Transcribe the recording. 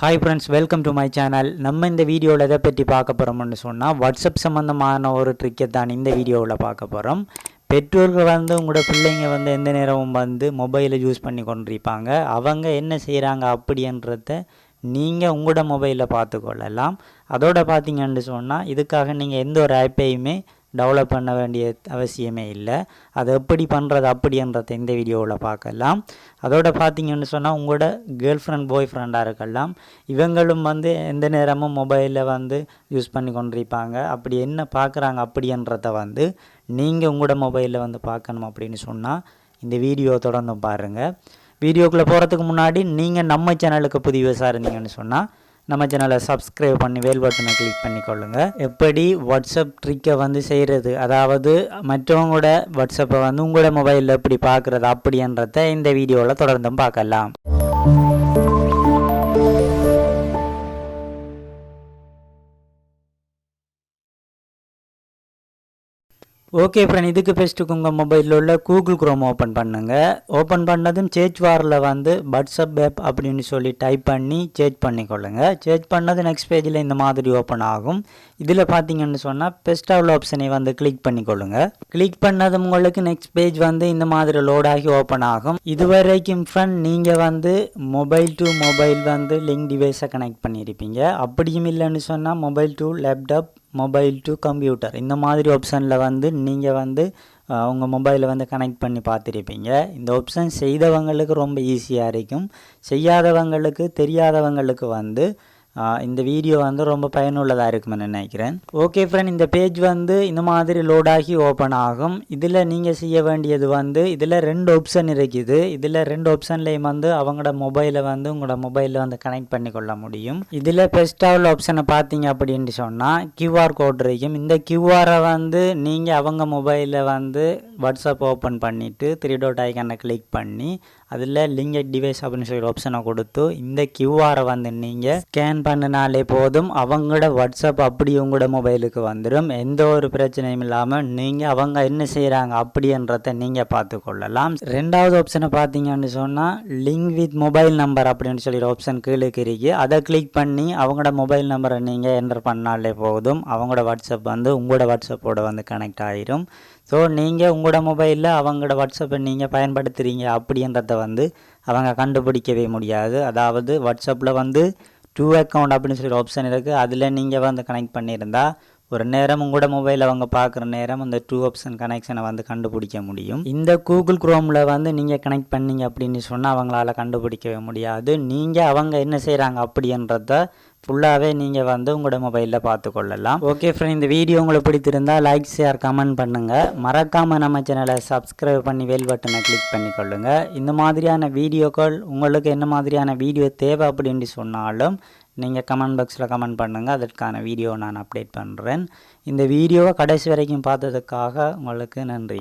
Hi friends welcome to my channel நம்ம இந்த வீடியோவில் எதை பற்றி பார்க்க போகிறோம்னு சொன்னால் வாட்ஸ்அப் சம்மந்தமான ஒரு ட்ரிக்கை தான் இந்த வீடியோவில் பார்க்க போகிறோம் பெற்றோர்கள் வந்து உங்களோட பிள்ளைங்க வந்து எந்த நேரமும் வந்து மொபைலை யூஸ் பண்ணி கொண்டிருப்பாங்க. அவங்க என்ன செய்கிறாங்க அப்படின்றத நீங்கள் உங்களோட மொபைலில் பார்த்துக்கொள்ளலாம் அதோட பார்த்தீங்கன்னு சொன்னால் இதுக்காக நீங்கள் எந்த ஒரு ஆப்பையுமே டெவலப் பண்ண வேண்டிய அவசியமே இல்லை. அதை எப்படி பண்ணுறது அப்படின்றத இந்த வீடியோவில் பார்க்கலாம். அதோட பார்த்தீங்கன்னு சொன்னால் உங்களோட கேர்ள் ஃப்ரெண்ட் பாய் ஃப்ரெண்டாக இருக்கலாம். இவங்களும் வந்து எந்த நேரமும் மொபைலில் வந்து யூஸ் பண்ணி கொண்டிருப்பாங்க. அப்படி என்ன பார்க்குறாங்க அப்படின்றத வந்து நீங்கள் உங்களோட மொபைலில் வந்து பார்க்கணும் அப்படின்னு சொன்னால் இந்த வீடியோ தொடர்ந்து பாருங்கள் வீடியோக்குள்ளே போகிறதுக்கு முன்னாடி நீங்கள் நம்ம சேனலுக்கு புதியவசாக இருந்தீங்கன்னு சொன்னால் நம்ம சேனலை சப்ஸ்கிரைப் பண்ணி வேல் பட்டனை கிளிக் பண்ணிக்கொள்ளுங்க. எப்படி வாட்ஸ்அப் ட்ரிக்கை வந்து செய்கிறது அதாவது மற்றவங்களோட வாட்ஸ்அப்பை வந்து உங்களோட மொபைலில் எப்படி பார்க்குறது அப்படின்றத இந்த வீடியோவில் தொடர்ந்தும் பார்க்கலாம். ஓகே ஃப்ரெண்ட் இதுக்கு பெஸ்ட்டுக்கு உங்கள் மொபைலில் உள்ள கூகுள் குரோம் ஓப்பன் பண்ணுங்கள் ஓப்பன் பண்ணதும் சேஞ்ச் வாரில் வந்து வாட்ஸ்அப் ஆப் அப்படின்னு சொல்லி டைப் பண்ணி சேஞ்ச் பண்ணிக்கொள்ளுங்க. சேஞ்ச் பண்ணது நெக்ஸ்ட் பேஜில் இந்த மாதிரி ஓப்பன் ஆகும். இதில் பார்த்தீங்கன்னு சொன்னால் பெஸ்ட் உள்ள ஆப்ஷனை வந்து கிளிக் பண்ணிக்கொள்ளுங்க. கிளிக் பண்ணதும் உங்களுக்கு நெக்ஸ்ட் பேஜ் வந்து இந்த மாதிரி லோடாகி ஓப்பன் ஆகும். இதுவரைக்கும் ஃப்ரெண்ட் நீங்கள் வந்து மொபைல் டு மொபைல் வந்து லிங்க் டிவைஸை கனெக்ட் பண்ணியிருப்பீங்க அப்படியும் இல்லைன்னு சொன்னால் mobile to laptop mobile to computer இந்த மாதிரி ஆப்ஷனில் வந்து நீங்கள் வந்து உங்கள் மொபைலை வந்து கனெக்ட் பண்ணி பார்த்துருப்பீங்க. இந்த ஆப்ஷன் செய்தவங்களுக்கு ரொம்ப ஈஸியாக இருக்கும். செய்யாதவங்களுக்கு தெரியாதவங்களுக்கு வந்து இந்த வீடியோ வந்து ரொம்ப பயனுள்ளதாக இருக்குமென்னு நினைக்கிறேன். ஓகே ஃப்ரெண்ட் இந்த பேஜ் வந்து இந்த மாதிரி லோடாகி ஓப்பன் ஆகும். இதில் நீங்கள் செய்ய வேண்டியது வந்து இதில் ரெண்டு ஆப்ஷன் இருக்குது. இதில் ரெண்டு ஆப்ஷன்லேயும் வந்து அவங்களோட மொபைலை வந்து உங்களோட மொபைலில் வந்து கனெக்ட் பண்ணி கொள்ள முடியும். இதில் பெஸ்ட்டாக உள்ள ஆப்ஷனை பார்த்தீங்க அப்படின்னு சொன்னால் கியூஆர் கோட் இருக்கும். இந்த கியூஆரை வந்து நீங்கள் அவங்க மொபைலில் வந்து வாட்ஸ்அப் ஓப்பன் பண்ணிவிட்டு த்ரீ டோட் ஐக்கனை கிளிக் பண்ணி அதில் லிங்க் டிவைஸ் அப்படின்னு சொல்லி ஆப்ஷனை கொடுத்து இந்த கியூஆரை வந்து நீங்கள் ஸ்கேன் பண்ணினாலே போதும் அவங்களோட வாட்ஸ்அப் அப்படி உங்களோட மொபைலுக்கு வந்துடும் எந்த ஒரு பிரச்சனையும் இல்லாமல் நீங்கள் அவங்க என்ன செய்கிறாங்க அப்படின்றத நீங்கள் பார்த்து கொள்ளலாம் ரெண்டாவது ஆப்ஷனை பார்த்தீங்கன்னு சொன்னால் லிங்க் வித் மொபைல் நம்பர் அப்படின்னு சொல்லி ஆப்ஷன் கீழே இருக்கு. அதை கிளிக் பண்ணி அவங்களோட மொபைல் நம்பரை நீங்கள் என்டர் பண்ணாலே போதும். அவங்களோட வாட்ஸ்அப் வந்து உங்களோட வாட்ஸ்அப்போட வந்து கனெக்ட் ஆகிரும் ஸோ நீங்கள் உங்களோட மொபைலில் அவங்களோட வாட்ஸ்அப்பை நீங்கள் பயன்படுத்துகிறீங்க அப்படின்றத வந்து அவங்க கண்டுபிடிக்கவே முடியாது. அதாவது வாட்ஸ்அப்பில் வந்து டூ அக்கௌண்ட் அப்படின்னு சொல்லி ஆப்ஷன் இருக்குது அதில் நீங்கள் வந்து கனெக்ட் பண்ணியிருந்தா ஒரு நேரம் உங்களோட மொபைல் அவங்க பார்க்குற நேரம் அந்த டூ ஆப்ஷன் கனெக்ஷனை வந்து கண்டுபிடிக்க முடியும். இந்த கூகுள் குரோமில் வந்து நீங்கள் கனெக்ட் பண்ணீங்க அப்படின்னு சொன்னால் அவங்களால கண்டுபிடிக்கவே முடியாது. நீங்கள் அவங்க என்ன செய்கிறாங்க அப்படின்றத ஃபுல்லாகவே நீங்கள் வந்து உங்களோட மொபைலில் பார்த்து கொள்ளலாம் ஓகே ஃப்ரெண்ட் இந்த வீடியோ உங்களுக்கு பிடித்திருந்தால் லைக் ஷேர் கமெண்ட் பண்ணுங்கள் மறக்காமல் நம்ம சேனலை சப்ஸ்கிரைப் பண்ணி வெல் பட்டனை கிளிக் பண்ணிக்கொள்ளுங்க. இந்த மாதிரியான வீடியோக்கள் உங்களுக்கு என்ன மாதிரியான வீடியோ தேவை அப்படின்னு சொன்னாலும் நீங்கள் கமெண்ட் பாக்ஸில் கமெண்ட் பண்ணுங்கள் அதற்கான வீடியோ நான் அப்டேட் பண்ணுறேன் இந்த வீடியோவை கடைசி வரைக்கும் பார்த்ததுக்காக உங்களுக்கு நன்றி.